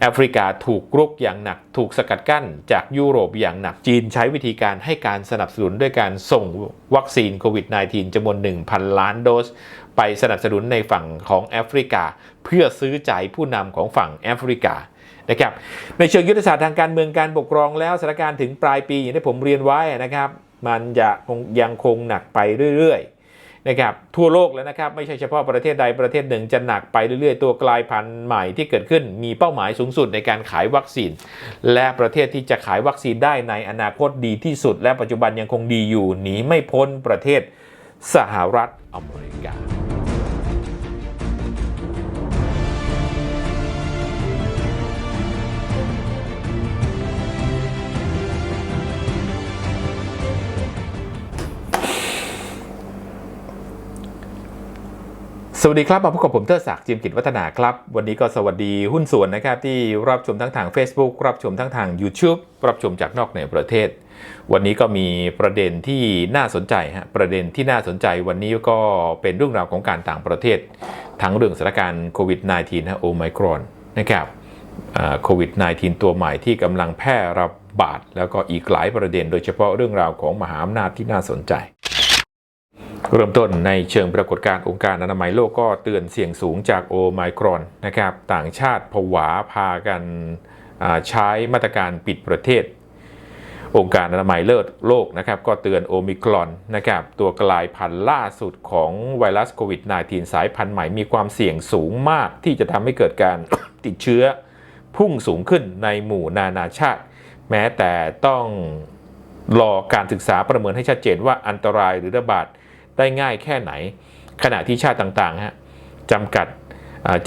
แอฟริกาถูกรุกอย่างหนัก ถูกสกัดกั้นจากยุโรปอย่างหนักจีนใช้วิธีการให้การสนับสนุนด้วยการส่งวัคซีนโควิด -19 จำนวน 1,000 ล้านโดส ไปสนับสนุนในฝั่งของแอฟริกา เพื่อซื้อใจผู้นำของฝั่งแอฟริกานะครับในเชิงยุทธศาสตร์ทางการเมืองการปกครองแล้วสถานการณ์ถึงปลายปีอย่างที่ผมเรียนไว้นะครับ มันจะคงยังคงหนักไปเรื่อยๆ นะครับทั่วโลกแล้วนะครับไม่ใช่เฉพาะประเทศใดประเทศหนึ่งจะหนักไปเรื่อยๆ ตัวกลายพันธุ์ใหม่ที่เกิดขึ้นมีเป้าหมายสูงสุดในการขายวัคซีน และประเทศที่จะขายวัคซีนได้ในอนาคตดีที่สุด และปัจจุบันยังคงดีอยู่หนีไม่พ้นประเทศสหรัฐอเมริกา สวัสดีครับ มาพบกับผมเทอศักดิ์จิมกิจวัฒนาครับ วันนี้ก็สวัสดีหุ้นส่วนนะครับ ที่รับชมทั้งทาง Facebook รับชมทั้งทาง YouTube รับชมจากนอกในประเทศ วันนี้ก็มีประเด็นที่น่าสนใจฮะประเด็นที่น่าสนใจวันนี้ก็เป็นเรื่องราวของการต่างประเทศ ทั้งเรื่องสถานการณ์โควิด -19 ฮะโอไมครอนนะครับโควิด -19 ตัวใหม่ที่กำลังแพร่ระบาดแล้วก็อีกหลายประเด็น โดยเฉพาะเรื่องราวของมหาอำนาจที่น่าสนใจ เริ่มต้นในเชิงปรากฏการณ์องค์การอนามัยโลกก็เตือนเสี่ยงสูงจากโอไมครอนนะครับต่างชาติผวาพากันใช้มาตรการปิดประเทศ องค์การอนามัยเลิศโลกนะครับก็เตือนโอมิครอนนะครับตัวกลายพันธุ์ล่าสุดของไวรัสโควิด -19 สายพันธุ์ใหม่มีความเสี่ยงสูงมากที่จะทำให้เกิดการติดเชื้อพุ่งสูงขึ้นในหมู่นานาชาติ แม้แต่ต้องรอการศึกษาประเมินให้ชัดเจนว่าอันตรายหรือระบาด ได้ง่ายแค่ไหน ขณะที่ชาติต่างๆฮะจำกัด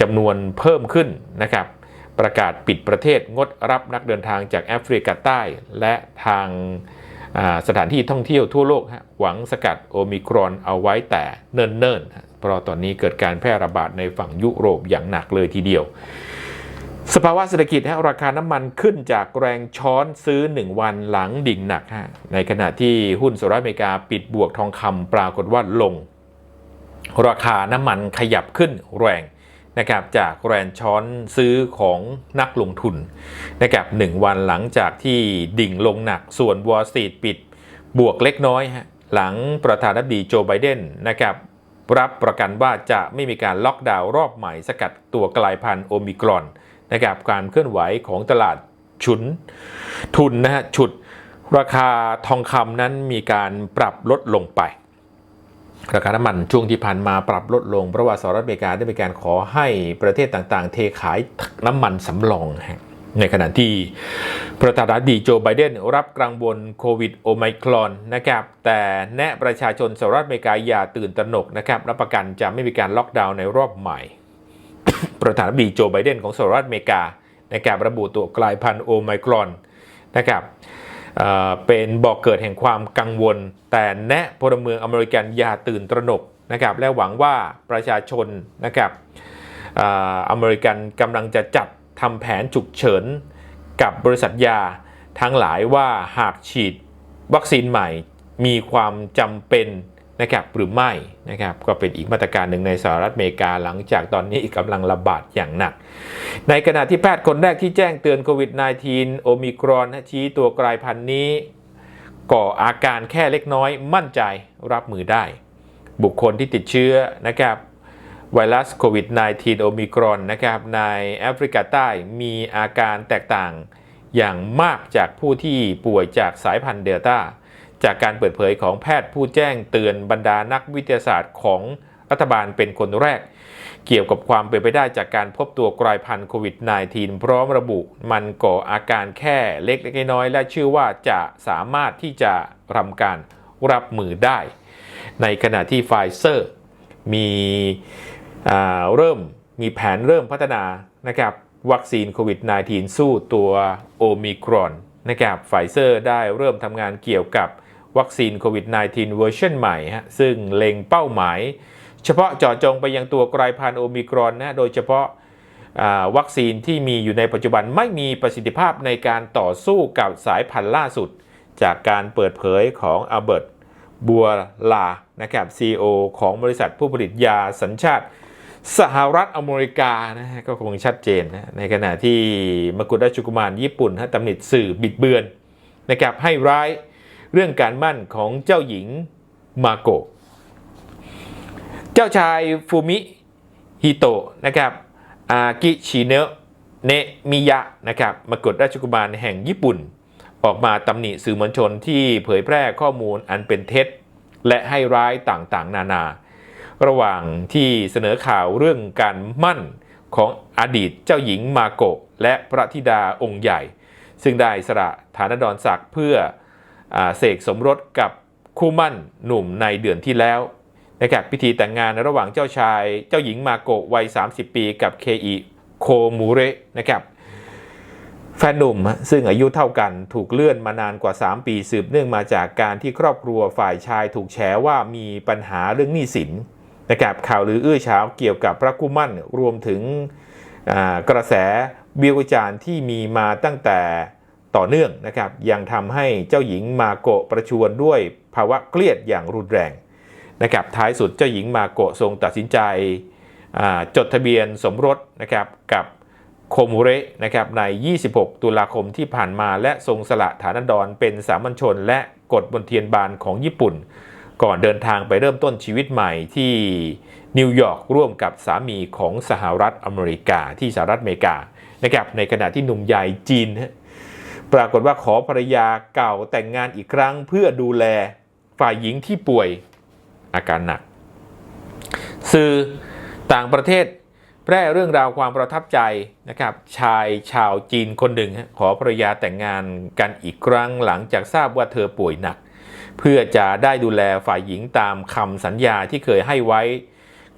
จำนวนเพิ่มขึ้นนะครับประกาศปิดประเทศงดรับนักเดินทางจากแอฟริกาใต้ และทางสถานที่ท่องเที่ยวทั่วโลกฮะหวังสกัดโอมิครอนเอาไว้แต่เนิ่นๆเพราะตอนนี้เกิดการแพร่ระบาดในฝั่งยุโรปอย่างหนักเลยทีเดียว สภาวะเศรษฐกิจฮะราคาน้ำมันขึ้นจากแรงช้อนซื้อ 1 วันหลังดิ่งหนักฮะในขณะที่หุ้นสหรัฐอเมริกาปิดบวกทองคำปรากฏว่าลง ราคาน้ำมันขยับขึ้นแรงนะครับจากแรงช้อนซื้อของนักลงทุนนะครับหนึ่งวันหลังจากที่ดิ่งลงหนักส่วนวอลสตรีทปิดบวกเล็กน้อยฮะหลังประธานาธิบดีโจไบเดนนะครับรับประกันว่าจะไม่มีการล็อกดาวน์รอบใหม่สกัดตัวกลายพันธุ์โอมิครอน นะครับการเคลื่อนไหวของตลาดชุนทุนนะฮะฉุดราคาทองคำนั้นมีการปรับลดลงไป ราคาน้ำมันช่วงที่ผ่านมาปรับลดลงเพราะว่าสหรัฐอเมริกาได้มีการขอให้ประเทศต่างๆ เทขายน้ำมันสำรองในขณะที่ประธานาธิบดีโจไบเดนรับกังวลโควิดโอไมครอนนะครับแต่แนะประชาชนสหรัฐอเมริกาอย่าตื่นตระหนกนะครับรับประกันจะไม่มีการล็อกดาวน์ในรอบใหม่ ประธานาธิบดีโจไบเดนของสหรัฐอเมริกาในการระบุตัวกลายพันธุ์โอไมครอนนะครับเป็นบอกเกิดแห่งความกังวล แต่แนะพลเมืองอเมริกันอย่าตื่นตระหนกนะครับและหวังว่าประชาชนนะครับอเมริกันกำลังจะจัดทำแผนฉุกเฉินกับบริษัทยาทั้งหลายว่าหากฉีดวัคซีนใหม่มีความจำเป็น นะครับหรือไม่นะครับก็เป็นอีกมาตรการหนึ่งในสหรัฐอเมริกาหลังจากตอนนี้กำลังระบาดอย่างหนัก ในขณะที่แพทย์คนแรกที่แจ้งเตือนโควิด -19 โอมิครอนชี้ตัวกลายพันธุ์นี้ ก่ออาการแค่เล็กน้อยมั่นใจรับมือได้ บุคคลที่ติดเชื้อนะครับไวรัสโควิด -19 โอมิครอนนะครับในแอฟริกาใต้มีอาการแตกต่างอย่างมากจากผู้ที่ป่วยจากสายพันธุ์เดลต้า จากการเปิดเผยของแพทย์ผู้แจ้งเตือนบรรดานักวิทยาศาสตร์ของรัฐบาลเป็นคนแรก เกี่ยวกับความเป็นไปได้จากการพบตัวกลายพันธุ์โควิด -19 พร้อมระบุมันก่ออาการแค่เล็กๆน้อยและเชื่อว่าจะสามารถที่จะทำการรับมือได้ ในขณะที่ไฟเซอร์มีเริ่มมีแผนเริ่มพัฒนานะครับวัคซีนโควิด -19 สู้ตัวโอมิครอนนะครับไฟเซอร์ได้เริ่มทำงานเกี่ยวกับ วัคซีนโควิด -19 เวอร์ชันใหม่ฮะซึ่งเล็งเป้าหมาย เฉพาะเจาะจงไปยังตัวกลายพันธุ์โอมิครอนนะโดยเฉพาะวัคซีนที่มีอยู่ในปัจจุบันไม่มีประสิทธิภาพในการต่อสู้กับสายพันธุ์ล่าสุด จากการเปิดเผยของอัลเบิร์ตบัวลานะครับ CEO ของบริษัทผู้ผลิตยาสัญชาติสหรัฐอเมริกานะฮะก็คงชัดเจนนะในขณะที่มกุฎราชกุมารญี่ปุ่นฮะตำหนิสื่อบิดเบือนนะครับให้ร้าย เรื่องการมั่นของเจ้าหญิงมาโกะเจ้าชายฟูมิฮิโตะนะครับอากิชิเนะเนมิยะนะครับมกุฎราชกุมารแห่งญี่ปุ่น ออกมาตำหนิสื่อมวลชนที่เผยแพร่ข้อมูลอันเป็นเท็จ และให้ร้ายต่างๆ นานา ระหว่างที่เสนอข่าวเรื่องการมั่นของอดีตเจ้าหญิงมาโกะและพระธิดาองค์ใหญ่ ซึ่งได้สละฐานดรศักดิ์เพื่อ เสกสมรสกับคู่มั่นหนุ่มในเดือนที่แล้วนะครับพิธีแต่งงานระหว่างเจ้าชาย เจ้าหญิงมาโกะวัย 30 ปีกับเคอิโคมูเระนะครับแฟนหนุ่มซึ่งอายุเท่ากันถูกเลื่อนมานานกว่า 3 ปีสืบเนื่องมาจากการที่ครอบครัวฝ่ายชายถูกแฉว่ามีปัญหาเรื่องหนี้สินนะครับข่าวลืออื้อเฉาเกี่ยวกับพระกุมั่นรวมถึงกระแสวิวจารณ์ที่มีมาตั้งแต่ ต่อเนื่องนะครับ ยังทำให้เจ้าหญิงมาโกะประชวรด้วยภาวะเครียดอย่างรุนแรงนะครับท้ายสุดเจ้าหญิงมาโกะทรงตัดสินใจจดทะเบียนสมรสนะครับกับโคมูเระนะครับใน 26 ตุลาคมที่ผ่านมาและทรงสละฐานันดรเป็นสามัญชน และกฎบนเทียนบานของญี่ปุ่น ก่อนเดินทางไปเริ่มต้นชีวิตใหม่ที่นิวยอร์กร่วมกับสามีของสหรัฐอเมริกาที่สหรัฐอเมริกานะครับในขณะที่หนุ่มใหญ่จีน ปรากฏว่าขอภรรยาเก่าแต่งงานอีกครั้ง เพื่อดูแลฝ่ายหญิงที่ป่วยอาการหนัก สื่อต่างประเทศแพร่เรื่องราวความประทับใจนะครับ ชายชาวจีนคนหนึ่ง ขอภรรยาแต่งงานกันอีกครั้งหลังจากทราบว่าเธอป่วยหนัก เพื่อจะได้ดูแลฝ่ายหญิงตามคำสัญญาที่เคยให้ไว้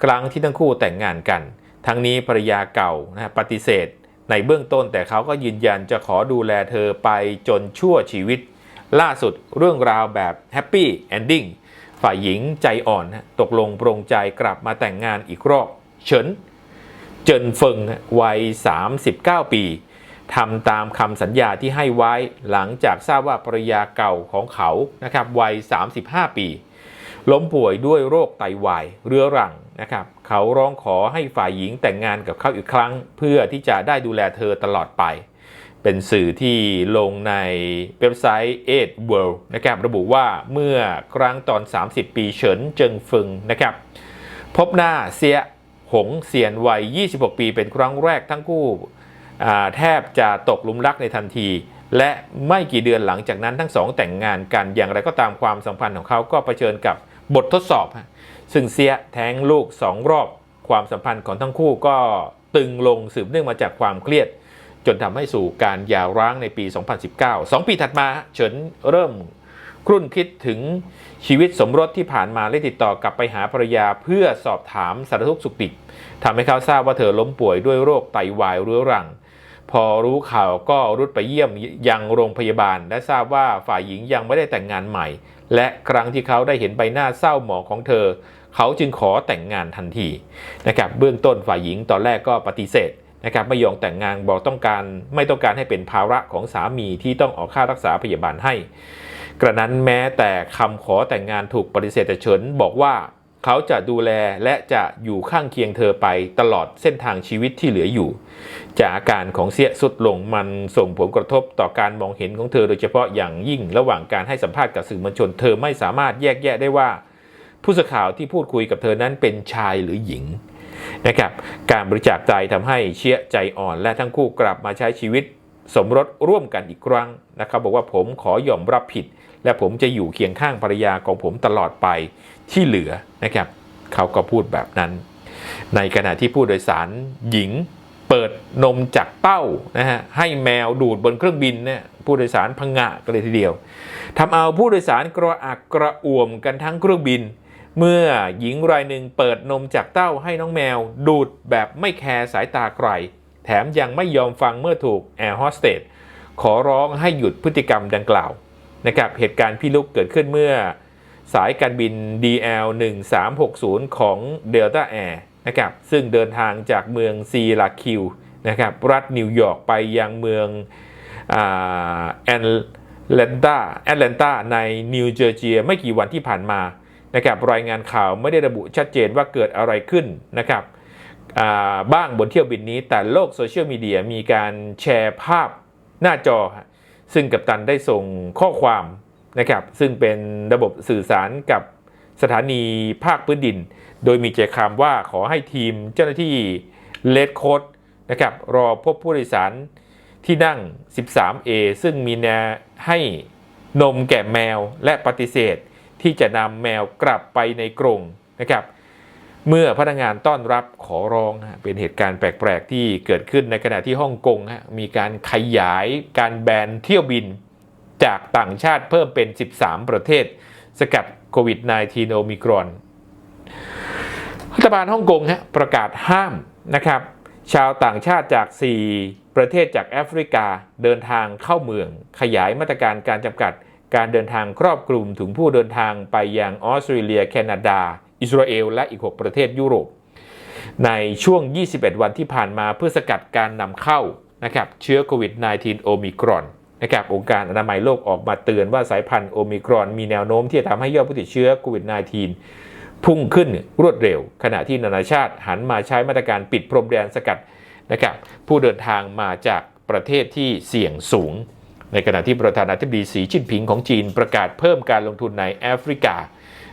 ครั้งที่ทั้งคู่แต่งงานกัน ทั้งนี้ภรรยาเก่านะปฏิเสธ ในเบื้องต้นแต่เขาก็ยืนยันจะขอดูแลเธอไปจนชั่วชีวิต ล่าสุดเรื่องราวแบบแฮปปี้เอนดิ้งฝ่ายหญิงใจอ่อนฮะตกลงปรงใจกลับมาแต่งงานอีกรอบเฉินเจินเฟิงวัย 39 ปีทำตามคำสัญญาที่ให้ไว้หลังจากทราบว่าภรรยาเก่าของเขานะครับวัย 35 ปี ล้มป่วยด้วยโรคไตวายเรื้อรังนะครับเขาร้องขอให้ฝ่ายหญิงแต่งงานกับเขาอีกครั้ง เพื่อที่จะได้ดูแลเธอตลอดไป เป็นสื่อที่ลงในเว็บไซต์8 World นะครับระบุว่าเมื่อครั้งตอน 30 ปีเฉินเจิงเฟิงนะครับพบหน้าเสียหงเซียนวัย 26 ปีเป็นครั้งแรกทั้งคู่แทบจะตกลุมรักในทันที และไม่กี่เดือนหลังจากนั้นทั้งสองแต่งงานกันอย่างไรก็ตามความสัมพันธ์ของเขาก็เผชิญกับ บททดสอบฮะซึ่งเสียแท้งลูกสองรอบ ความสัมพันธ์ของทั้งคู่ก็ตึงลงสืบเนื่องมาจากความเครียด จนทำให้สู่การหย่าร้างในปี 2019 2 ปีถัดมาเฉินเริ่มครุ่นคิดถึงชีวิตสมรสที่ผ่านมาและติดต่อกลับไปหาภรรยาเพื่อสอบถามสารทุกข์สุขดิบทำให้เขาทราบว่าเธอล้มป่วยด้วยโรคไตวายเรื้อรัง พอรู้ข่าวก็รุดไปเยี่ยมยังโรงพยาบาล และทราบว่าฝ่ายหญิงยังไม่ได้แต่งงานใหม่ และครั้งที่เขาได้เห็นใบหน้าเศร้าหมองของเธอ เขาจึงขอแต่งงานทันทีนะครับเบื้องต้นฝ่ายหญิงตอนแรกก็ปฏิเสธนะครับไม่ยอมแต่งงานบอกต้องการไม่ต้องการให้เป็นภาระของสามีที่ต้องออกค่ารักษาพยาบาลให้ กระนั้นแม้แต่คำขอแต่งงานถูกปฏิเสธแต่เฉินบอกว่า เขาจะดูแลและจะอยู่ข้างเคียงเธอไปตลอดเส้นทางชีวิตที่เหลืออยู่ จากอาการของเสียสุดลงมันส่งผลกระทบต่อการมองเห็นของเธอโดยเฉพาะอย่างยิ่งระหว่างการให้สัมภาษณ์กับสื่อมวลชน เธอไม่สามารถแยกแยะได้ว่า ผู้สื่อข่าวที่พูดคุยกับเธอนั้นเป็นชายหรือหญิงนะครับการบริจาคใจทำให้เชียใจอ่อนและทั้งคู่กลับมาใช้ชีวิตสมรสร่วมกันอีกครั้งนะครับบอกว่าผมขอยอมรับผิด และผมจะอยู่เคียงข้างภรรยาของผมตลอดไป ที่เหลือนะครับเขาก็พูดแบบนั้น ในขณะที่ผู้โดยสารหญิงเปิดนมจากเต้านะฮะให้แมวดูดบนเครื่องบินเนี่ยผู้โดยสารพังงะกันเลยทีเดียวทำเอาผู้โดยสารกระอักกระอ่วมกันทั้งเครื่องบิน เมื่อหญิงรายหนึ่งเปิดนมจากเต้าให้น้องแมว ดูดแบบไม่แคร์สายตาใครแถมยังไม่ยอมฟังเมื่อถูกแอร์โฮสเตสขอร้องให้หยุดพฤติกรรมดังกล่าวนะครับเหตุการณ์พิลุกเกิดขึ้นเมื่อ สายการบิน DL 1360 ของ Delta Air นะครับซึ่งเดินทางจากเมืองซีลาคิวนะครับรัฐนิวยอร์กไปยังเมืองแอนแลนตาแอตแลนตาในนิวเจอร์เซียไม่กี่วันที่ผ่านมานะครับรายงานข่าวไม่ได้ระบุชัดเจนว่าเกิดอะไรขึ้นนะครับบ้างบนเที่ยวบินนี้แต่โลกโซเชียลมีเดียมีการแชร์ภาพหน้าจอ ซึ่งกัปตันได้ส่งข้อความ นะครับซึ่งเป็นระบบสื่อสารกับสถานีภาคพื้นดิน โดยมีใจความว่าขอให้ทีมเจ้าหน้าที่เลดโคดนะครับรอพบผู้โดยสารที่นั่ง 13A ซึ่งมีแนวให้นมแก่แมวและปฏิเสธที่จะนำแมวกลับไปในกรงนะครับเมื่อพนักงานต้อนรับขอร้องเป็นเหตุการณ์แปลก ๆ ที่เกิดขึ้นในขณะที่ฮ่องกงมีการขยายการแบนเที่ยวบิน จากต่างชาติเพิ่มเป็น 13 ประเทศ สกัดโควิด -19 โอมิครอนรัฐบาลฮ่องกงฮะประกาศห้ามนะครับ ชาวต่างชาติจาก 4 ประเทศจากแอฟริกาเดินทางเข้าเมือง ขยายมาตรการการจำกัดการเดินทางครอบคลุมถึงผู้เดินทางไปยังออสเตรเลีย แคนาดา อิสราเอล และอีก 6 ประเทศยุโรป ในช่วง 21 วันที่ผ่านมาเพื่อสกัดการนำเข้านะครับเชื้อโควิด -19 โอมิครอน นะครับองค์การอนามัยโลกออกมาเตือนว่าสายพันธุ์โอมิครอนมีแนวโน้มที่จะทำให้ยอดผู้ติดเชื้อโควิด -19 พุ่งขึ้นรวดเร็ว ขณะที่นานาชาติหันมาใช้มาตรการปิดพรมแดนสกัดนะครับผู้เดินทางมาจากประเทศที่เสี่ยงสูง ในขณะที่ประธานาธิบดีสีจิ้นผิงของจีนประกาศเพิ่มการลงทุนในแอฟริกา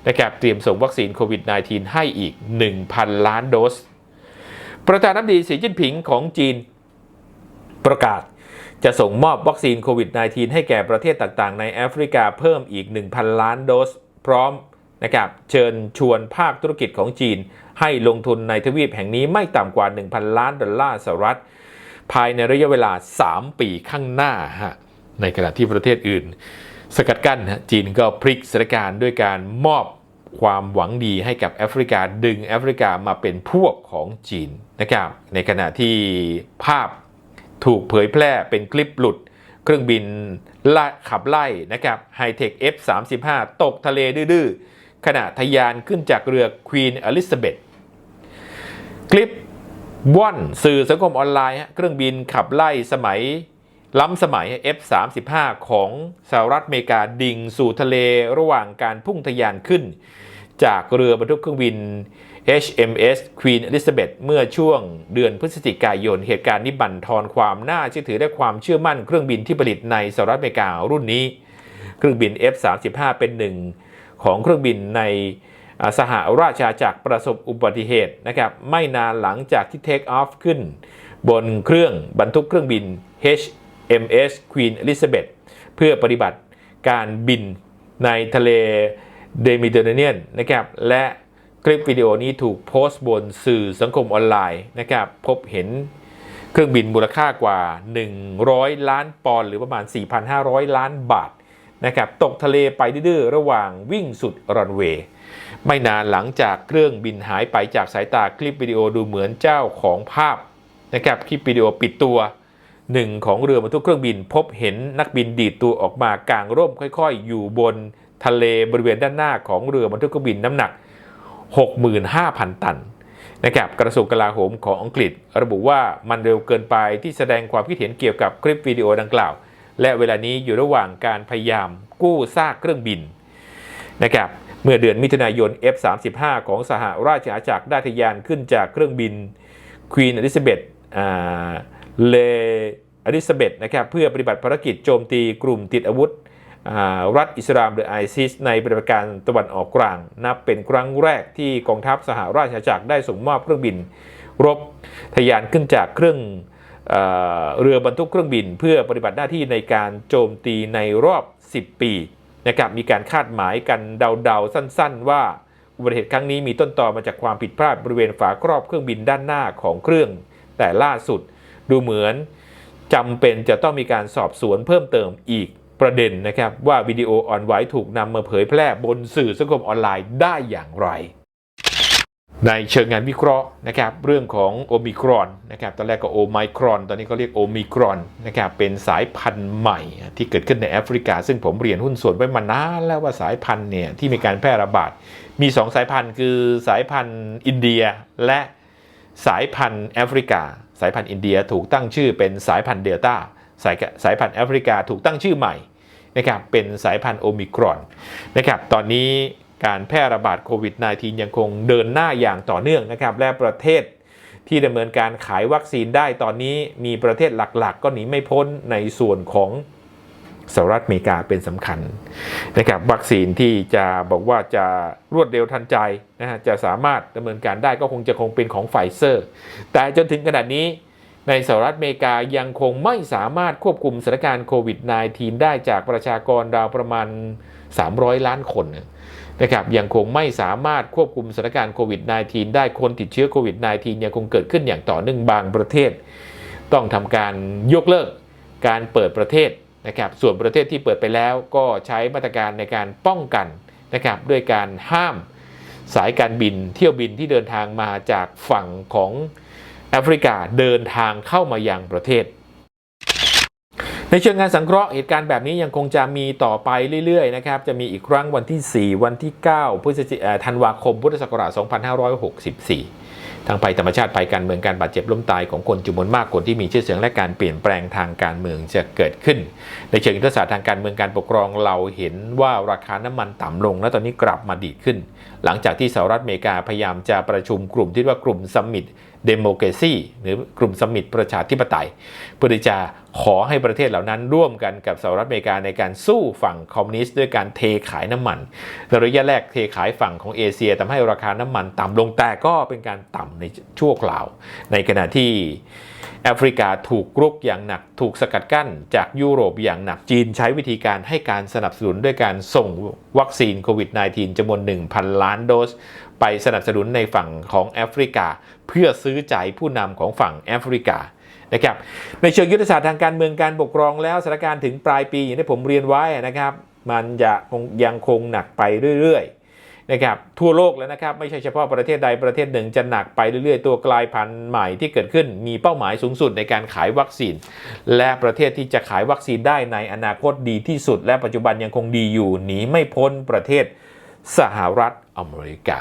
นะครับเตรียมส่งวัคซีนโควิด -19 ให้อีก 1,000 ล้านโดส ประธานาธิบดีสีจิ้นผิงของจีนประกาศ จะส่งมอบวัคซีนโควิด -19 ให้แก่ประเทศต่างๆ ในแอฟริกาเพิ่มอีก 1,000 ล้านโดส พร้อมนะครับเชิญชวนภาคธุรกิจของจีน ให้ลงทุนในทวีปแห่งนี้ไม่ต่ำกว่า 1,000 ล้านดอลลาร์สหรัฐ ภายในระยะเวลา 3 ปีข้างหน้าฮะในขณะที่ประเทศอื่น สกัดกั้นฮะจีนก็พลิกสถานการณ์ด้วยการมอบความหวังดีให้กับแอฟริกาดึงแอฟริกามาเป็นพวกของจีนนะครับในขณะที่ภาพ ถูกเผยแพร่เป็นคลิปหลุด เครื่องบินล่าขับไล่นะครับไฮเทค F35 ตกทะเลดื้อขณะทะยานขึ้นจากเรือควีนอลิซาเบธคลิปว่อนสื่อสังคมออนไลน์เครื่องบินขับไล่สมัยล้ำสมัย F35 ของสหรัฐอเมริกาดิ่งสู่ทะเลระหว่างการพุ่งทะยานขึ้น จากเรือบรรทุกเครื่องบิน HMS Queen Elizabeth เมื่อช่วงเดือนพฤศจิกายน เหตุการณ์นี้บั่นทอนความน่าเชื่อถือและความเชื่อมั่นเครื่องบินที่ผลิตในสหรัฐอเมริการุ่นนี้ เครื่องบิน F35 เป็นหนึ่งของเครื่องบินในสหราชอาณาจักรประสบอุบัติเหตุนะครับไม่นานหลังจากที่เทคออฟขึ้น บนเครื่องบรรทุกเครื่องบิน HMS Queen Elizabeth เพื่อปฏิบัติการบินในทะเลเดมิเตอร์เรเนียนนะครับและ คลิปวิดีโอนี้ถูกโพสต์บนสื่อสังคมออนไลน์นะครับ พบเห็นเครื่องบินมูลค่ากว่า 100 ล้านปอนด์หรือประมาณ 4,500 ล้านบาทนะครับตกทะเลไปดื้อระหว่างวิ่งสุดรันเวย์ไม่นานหลังจากเครื่องบินหายไปจากสายตาคลิปวิดีโอดูเหมือนเจ้าของภาพนะครับคลิปวิดีโอปิดตัวหนึ่งของเรือบรรทุกเครื่องบิน พบเห็นนักบินดีดตัวออกมากลางร่มค่อย ๆ อยู่บนทะเลบริเวณด้านหน้าของเรือบรรทุกเครื่องบินน้ำหนัก 65,000 ตันนะครับกระทรวงกลาโหมของอังกฤษ ระบุว่ามันเร็วเกินไปที่แสดงความคิดเห็นเกี่ยวกับคลิปวิดีโอดังกล่าว และเวลานี้อยู่ระหว่างการพยายามกู้ซากเครื่องบินนะครับเมื่อเดือนมิถุนายน F35 ของสหราชอาณาจักรได้ทะยานขึ้นจากเครื่องบิน Queen Elizabeth เลอลิซาเบธนะครับเพื่อปฏิบัติภารกิจโจมตีกลุ่มติดอาวุธ รัฐอิสลามหรือไอซิสในปฏิบัติการตะวันออกกลาง นับเป็นครั้งแรกที่กองทัพสหราชอาณาจักรได้ส่งมอบเครื่องบิน รบทยานขึ้นจากเครื่องเเรือบรรทุกเครื่องบิน เพื่อปฏิบัติหน้าที่ในการโจมตีในรอบ 10 ปีนะครับมีการคาดหมายกันเดาๆ สั้น ๆ ว่าอุบัติเหตุครั้งนี้มีต้นตอมาจากความผิดพลาดบริเวณฝาครอบเครื่องบินด้านหน้าของเครื่อง แต่ล่าสุดดูเหมือนจำเป็นจะต้องมีการสอบสวนเพิ่มเติมอีก ประเด็นนะครับว่าวิดีโออ่อนไหวถูกนำมาเผยแพร่บนสื่อสังคมออนไลน์ได้อย่างไร ในเชิงงานวิเคราะห์นะครับเรื่องของโอมิครอนนะครับตอนแรกก็โอไมครอน ตอนนี้เขาเรียกโอมิครอนนะครับเป็นสายพันธุ์ใหม่ที่เกิดขึ้นในแอฟริกา ซึ่งผมเรียนหุ้นส่วนไว้มานานแล้วว่าสายพันธุ์เนี่ยที่มีการแพร่ระบาดมี 2 สายพันธุ์คือสายพันธุ์อินเดียและสายพันธุ์แอฟริกา สายพันธุ์อินเดียถูกตั้งชื่อเป็นสายพันธุ์เดลต้าสายสายพันธุ์แอฟริกาถูกตั้งชื่อใหม่ นะครับเป็นสายพันธุ์โอมิครอนนะครับตอนนี้การแพร่ระบาดโควิด -19 ยังคงเดินหน้าอย่างต่อเนื่องนะครับและประเทศที่ดำเนินการขายวัคซีนได้ตอนนี้มีประเทศหลักๆ ก็หนีไม่พ้นในส่วนของสหรัฐอเมริกาเป็นสำคัญนะครับวัคซีนที่จะบอกว่าจะรวดเร็วทันใจนะฮะจะสามารถดำเนินการได้ก็คงจะคงเป็นของไฟเซอร์ แต่จนถึงขนาดนี้ ในสหรัฐอเมริกายังคงไม่สามารถควบคุมสถานการณ์โควิด -19 ได้จากประชากรราวประมาณ 300 ล้านคนนะครับยังคงไม่สามารถควบคุมสถานการณ์โควิด -19 ได้คนติดเชื้อโควิด -19 ยังคงเกิดขึ้นอย่างต่อเนื่องบางประเทศ ต้องทำการยกเลิกการเปิดประเทศนะครับส่วนประเทศที่เปิดไปแล้วก็ใช้มาตรการในการป้องกันนะครับด้วยการห้ามสายการบินเที่ยวบินที่เดินทางมาจากฝั่งของ แอฟริกาเดินทางเข้ามายังประเทศ ในเชิงงานสังเคราะห์เหตุการณ์แบบนี้ยังคงจะมีต่อไปเรื่อยๆนะครับจะมีอีกครั้งวันที่ 4 วันที่ 9พฤศจิกาธันวาคมพุทธศักราช 2564ทางภัยธรรมชาติภัยการเมืองการบาดเจ็บล้มตายของคนจำนวนมากคนที่มีชื่อเสียงและการเปลี่ยนแปลงทางการเมืองจะเกิดขึ้น ในเชิงยุทธศาสตร์ทางการเมืองการปกครองเราเห็นว่าราคาน้ำมันต่ำลง และตอนนี้กลับมาดีขึ้น หลังจากที่สหรัฐอเมริกาพยายามจะประชุมกลุ่มที่เรียกว่ากลุ่มซัมมิต เดโมเ a ซีหรือกลุ่มซัมมิตประชาธิปไตย เพื่อที่จะขอให้ประเทศเหล่านั้นร่วมกันกับสหรัฐอเมริกาในการสู้ฝั่งคอมมิวนิสต์ด้วยการเทขายน้ำมันในระยะแรกเทขายฝั่งของเอเชียทำให้ราคาน้ำมันต่ำลงแต่ก็เป็นการต่ำในชั่วคราว ในขณะที่แอฟริกาถูกรุกอย่างหนัก ถูกสกัดกั้นจากยุโรปอย่างหนักจีนใช้วิธีการให้การสนับสนุนด้วยการส่งวัคซีนโควิด -19 จำนวน 1,000 ล้านโดส ไปสนับสนุนในฝั่งของแอฟริกา เพื่อซื้อใจผู้นำของฝั่งแอฟริกานะครับในเชิงยุทธศาสตร์ทางการเมืองการปกครองแล้วสถานการณ์ถึงปลายปีอย่างที่ผมเรียนไว้นะครับ มันจะคงยังคงหนักไปเรื่อยๆนะครับทั่วโลกแล้วนะครับไม่ใช่เฉพาะประเทศใดประเทศหนึ่งจะหนักไปเรื่อยๆ ตัวกลายพันธุ์ใหม่ที่เกิดขึ้นมีเป้าหมายสูงสุดในการขายวัคซีน และประเทศที่จะขายวัคซีนได้ในอนาคตดีที่สุด และปัจจุบันยังคงดีอยู่หนีไม่พ้นประเทศสหรัฐอเมริกา